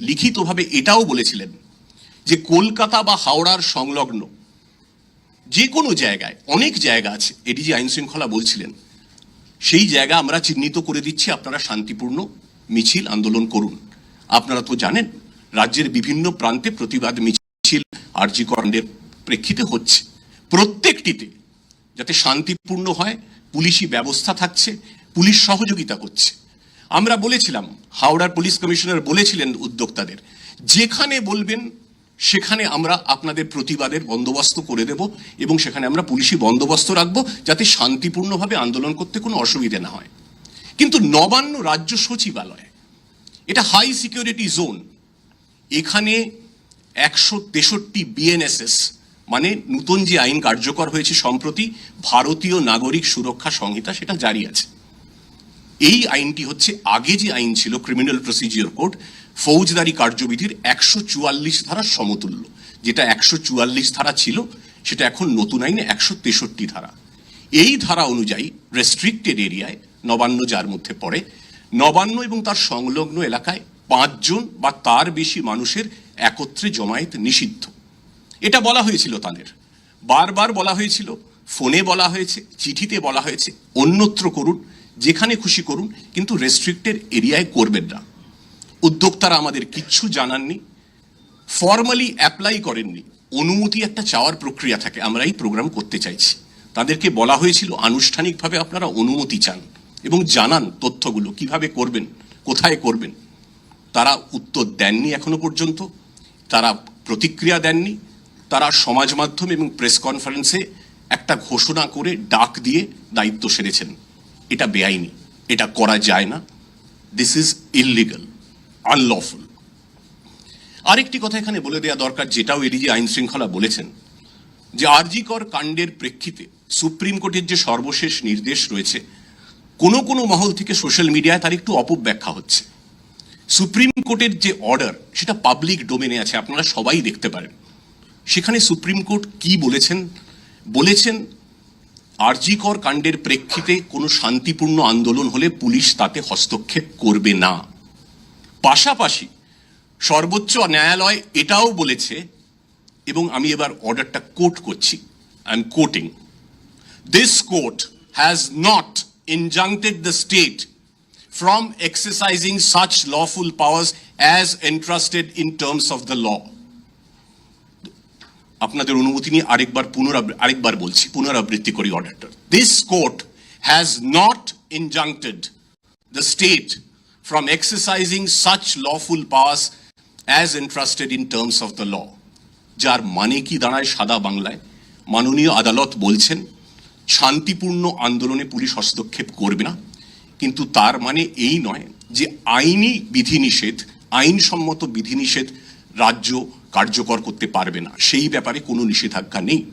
লিখিতভাবে এটাও বলেছিলেন যে কলকাতা বা হাওড়ার সংলগ্ন যে কোনো জায়গায়, অনেক জায়গা আছে এডিজি আইন শৃঙ্খলা বলছিলেন, সেই জায়গা আমরা চিহ্নিত করে দিচ্ছি, আপনারা শান্তিপূর্ণ মিছিল আন্দোলন করুন। আপনারা তো জানেন, রাজ্যের বিভিন্ন প্রান্তে প্রতিবাদ মিছিল আরজি করান্ডের প্রেক্ষিতে হচ্ছে। প্রত্যেকটিতে যাতে শান্তিপূর্ণ হয়, পুলিশি ব্যবস্থা থাকছে, পুলিশ সহযোগিতা করছে। আমরা বলেছিলাম, হাওড়ার পুলিশ কমিশনার বলেছিলেন উদ্যোক্তাদের, যেখানে বলবেন সেখানে আমরা আপনাদের প্রতিবাদের বন্দোবস্ত করে দেব এবং সেখানে আমরা পুলিশি বন্দোবস্ত রাখব যাতে শান্তিপূর্ণভাবে আন্দোলন করতে কোনো অসুবিধে না হয়। কিন্তু নবান্ন রাজ্য সচিবালয়, এটা হাই সিকিউরিটি জোন এখানে একশো তেষট্টি বিএনএসএস মানে নতুন যে আইন কার্যকর হয়েছে সম্প্রতি, ভারতীয় নাগরিক সুরক্ষা সংহিতা সেটা জারি আছে। এই আইনটি হচ্ছে আগে যে আইন ছিল ক্রিমিনাল প্রসিজিওর কোড ফৌজদারি কার্যবিধির একশো চুয়াল্লিশ ধারার সমতুল্য। যেটা একশো চুয়াল্লিশ ধারা ছিল, সেটা এখন নতুন আইনে একশো তেষট্টি ধারা। এই ধারা অনুযায়ী রেস্ট্রিক্টেড এরিয়ায় নবান্ন যার মধ্যে পড়ে, নবান্ন এবং তার সংলগ্ন এলাকায় পাঁচজন বা তার বেশি মানুষের একত্রে জমায়েত নিষিদ্ধ। এটা বলা হয়েছিল তাদের। বারবার বলা হয়েছিল, ফোনে বলা হয়েছে, চিঠিতে বলা হয়েছে, অন্যত্র করুন। যেখানে খুশি করুন, কিন্তু রেস্ট্রিক্টেড এরিয়ায় করবেন না। উদ্যোক্তারা আমাদের কিচ্ছু জানাননি ফর্মালি অ্যাপ্লাই করেননি। অনুমতি একটা চাওয়ার প্রক্রিয়া থাকে আমরা এই প্রোগ্রাম করতে চাইছি। তাদেরকে বলা হয়েছিল, আনুষ্ঠানিকভাবে আপনারা অনুমতি চান এবং জানান তথ্যগুলো, কীভাবে করবেন, কোথায় করবেন। তারা উত্তর দেননি এখনও পর্যন্ত, তারা প্রতিক্রিয়া দেননি, তারা সমাজ মাধ্যম এবং প্রেস কনফারেন্সে একটা ঘোষণা করে ডাক দিয়ে দায়িত্ব সেরেছেন। এটা বেআইনি, এটা করা যায় না। দিস ইজ ইললিগাল আনলফুল আরেকটি কথা এখানে বলে দেওয়া দরকার, যেটাও এডিজি আইন শৃঙ্খলা বলেছেন, যে আরজিকর কাণ্ডের প্রেক্ষিতে সুপ্রিম কোর্টের যে সর্বশেষ নির্দেশ রয়েছে, কোনো কোনো মহল থেকে সোশ্যাল মিডিয়ায় তার একটু অপব্যাখ্যা হচ্ছে। সুপ্রিম কোর্টের যে অর্ডার, সেটা পাবলিক ডোমেনে আছে, আপনারা সবাই দেখতে পারেন। সেখানে সুপ্রিম কোর্ট কি বলেছেন? বলেছেন আরজিকর কাণ্ডের প্রেক্ষিতে কোনো শান্তিপূর্ণ আন্দোলন হলে পুলিশ তাতে হস্তক্ষেপ করবে না পাশাপাশি সর্বোচ্চ ন্যায়ালয় এটাও বলেছে, এবং আমি এবার অর্ডারটা কোট করছি I am quoting this court has not injuncted the state from exercising such lawful powers as entrusted in terms of the law. আপনাদের অনুমতি নিয়ে আরেকবার পুনরাবৃ, আরেকবার বলছি, পুনরাবৃত্তি করি অর্ডারটা। This court has not injuncted the state from exercising such lawful powers as entrusted in terms of the law যার মানে কি দাঁড়ায় সাদা বাংলায়? মাননীয় আদালত বলছেন, শান্তিপূর্ণ আন্দোলনে পুলিশ হস্তক্ষেপ করবে না। কিন্তু তার মানে এই নয় যে আইনি বিধিনিষেধ, আইনসম্মত বিধিনিষেধ রাজ্য কার্যকর করতে পারবে না। সেই ব্যাপারে কোনো নিষেধাজ্ঞা নেই।